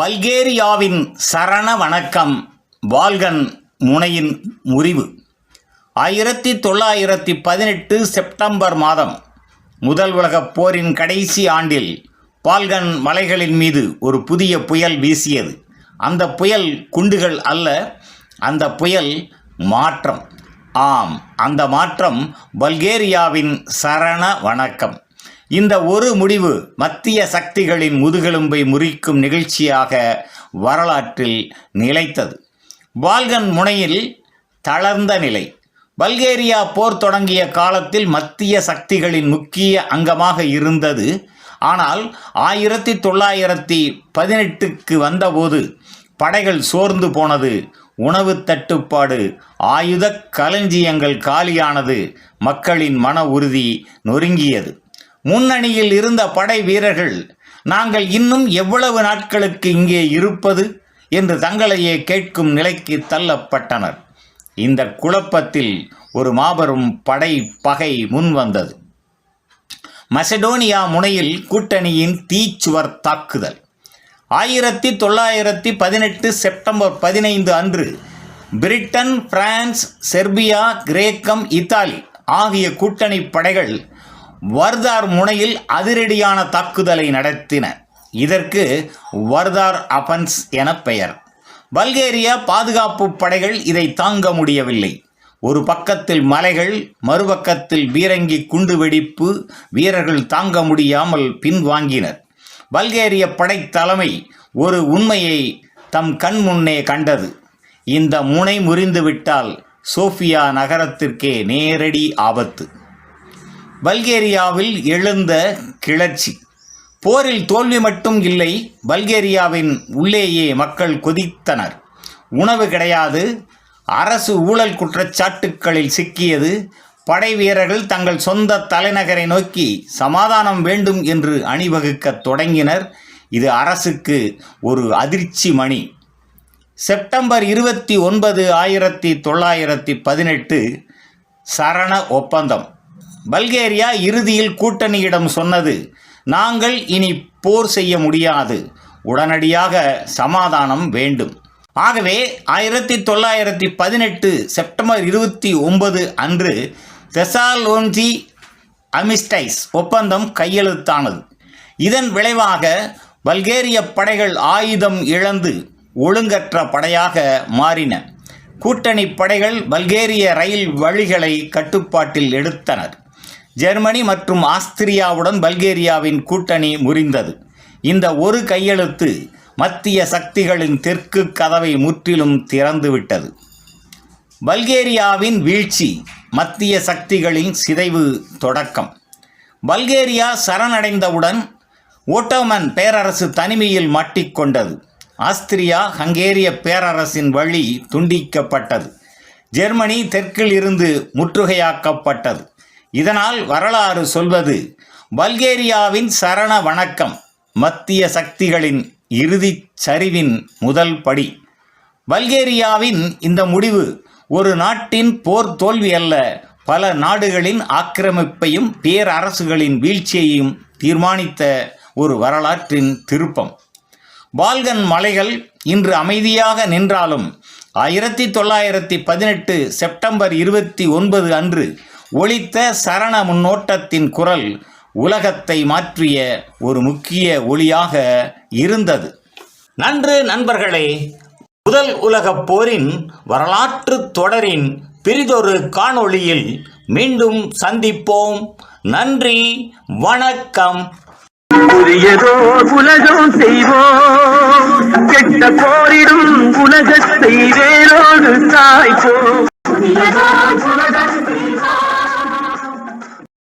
பல்கேரியாவின் சரண வணக்கம் வால்கன் முனையின் முறிவு. ஆயிரத்தி தொள்ளாயிரத்தி பதினெட்டு செப்டம்பர் மாதம் முதல் உலகப் போரின் கடைசி ஆண்டில் பால்கன் மலைகளின் மீது ஒரு புதிய புயல் வீசியது. அந்த புயல் குண்டுகள் அல்ல அந்த புயல் மாற்றம். ஆம் அந்த மாற்றம் பல்கேரியாவின் சரண வணக்கம். இந்த ஒரு முடிவு மத்திய சக்திகளின் முதுகெலும்பை முறிக்கும் நிகழ்ச்சியாக வரலாற்றில் நிலைத்தது. பால்கன் முனையில் தளர்ந்த நிலை. பல்கேரியா போர் தொடங்கிய காலத்தில் மத்திய சக்திகளின் முக்கிய அங்கமாக இருந்தது. ஆனால் ஆயிரத்தி தொள்ளாயிரத்தி பதினெட்டுக்கு வந்தபோது படைகள் சோர்ந்து போனது. உணவு தட்டுப்பாடு ஆயுத களஞ்சியங்கள் காலியானது மக்களின் மன உறுதி நொறுங்கியது. முன்னணியில் இருந்த படை வீரர்கள் நாங்கள் இன்னும் எவ்வளவு நாட்களுக்கு இங்கே இருப்பது? என்று தங்களையே கேட்கும் நிலைக்கு தள்ளப்பட்டனர். இந்த குழப்பத்தில் ஒரு மாபெரும் படை பகை முன்வந்தது. மசடோனியா முனையில் கூட்டணியின் தீச்சுவர் தாக்குதல். ஆயிரத்தி தொள்ளாயிரத்தி பதினெட்டு செப்டம்பர் பதினைந்து அன்று பிரிட்டன் பிரான்ஸ் செர்பியா கிரேக்கம் இத்தாலி ஆகிய கூட்டணி படைகள் வர்தார் முனையில் அதிரடியான தாக்குதலை நடத்தின. இதற்கு வர்தார் அபன்ஸ் என பெயர். பல்கேரிய பாதுகாப்பு படைகள் இதை தாங்க முடியவில்லை. ஒரு பக்கத்தில் மலைகள் மறுபக்கத்தில் பீரங்கி குண்டுவெடிப்பு வீரர்கள் தாங்க முடியாமல் பின்வாங்கினர். பல்கேரிய படைத்தலைமை ஒரு உண்மையை தம் கண் முன்னே கண்டது. இந்த முனை முறிந்துவிட்டால் சோஃபியா நகரத்திற்கே நேரடி ஆபத்து. பல்கேரியாவில் எழுந்த கிளர்ச்சி. போரில் தோல்வி மட்டும் இல்லை பல்கேரியாவின் உள்ளேயே மக்கள் கொதித்தனர். உணவு கிடையாது அரசு ஊழல் குற்றச்சாட்டுக்களில் சிக்கியது படை வீரர்கள் தங்கள் சொந்த தலைநகரை நோக்கி சமாதானம் வேண்டும் என்று அணிவகுக்கத் தொடங்கினர். இது அரசுக்கு ஒரு அதிர்ச்சி மணி. செப்டம்பர் இருபத்தி ஒன்பது ஆயிரத்தி தொள்ளாயிரத்தி பதினெட்டு சரண ஒப்பந்தம். பல்கேரியா இறுதியில் கூட்டணியிடம் சொன்னது நாங்கள் இனி போர் செய்ய முடியாது. உடனடியாக சமாதானம் வேண்டும் ஆகவே ஆயிரத்தி தொள்ளாயிரத்தி பதினெட்டு செப்டம்பர் இருபத்தி ஒன்பது அன்று தெசாலோன்ஜி அமிஸ்டைஸ் ஒப்பந்தம் கையெழுத்தானது. இதன் விளைவாக பல்கேரிய படைகள் ஆயுதம் இழந்து ஒழுங்கற்ற படையாக மாறின. கூட்டணி படைகள் பல்கேரிய ரயில் வழிகளை கட்டுப்பாட்டில் எடுத்தனர். ஜெர்மனி மற்றும் ஆஸ்திரியாவுடன் பல்கேரியாவின் கூட்டணி முறிந்தது. இந்த ஒரு கையெழுத்து மத்திய சக்திகளின் தெற்கு கதவை முற்றிலும் திறந்துவிட்டது. பல்கேரியாவின் வீழ்ச்சி மத்திய சக்திகளின் சிதைவு தொடக்கம். பல்கேரியா சரணடைந்தவுடன் ஓட்டோமன் பேரரசு தனிமையில் மாட்டிக்கொண்டது. ஆஸ்திரியா ஹங்கேரிய பேரரசின் வழி துண்டிக்கப்பட்டது. ஜெர்மனி தெற்கில் இருந்து முற்றுகையாக்கப்பட்டது. இதனால் வரலாறு சொல்வது பல்கேரியாவின் சரண வணக்கம் மத்திய சக்திகளின் இறுதிச் சரிவின் முதல் படி. பல்கேரியாவின் இந்த முடிவு ஒரு நாட்டின் போர் தோல்வி அல்ல பல நாடுகளின் ஆக்கிரமிப்பையும் பேரரசுகளின் வீழ்ச்சியையும் தீர்மானித்த ஒரு வரலாற்றின் திருப்பம். பால்கன் மலைகள் இன்று அமைதியாக நின்றாலும் ஆயிரத்தி தொள்ளாயிரத்தி பதினெட்டு செப்டம்பர் இருபத்தி ஒன்பது அன்று ஒலித்த சரண முன்னோட்டத்தின் குரல் உலகத்தை மாற்றிய ஒரு முக்கிய ஒளியாக இருந்தது. நன்று நண்பர்களே முதல் உலகப் போரின் வரலாற்று தொடரின் பிரிதொரு காணொளியில் மீண்டும் சந்திப்போம். நன்றி வணக்கம். புதியதோர் உலகம் செய்வோம். கெட்ட போரிடும் உலகத்தை புதியதோர் உலகம்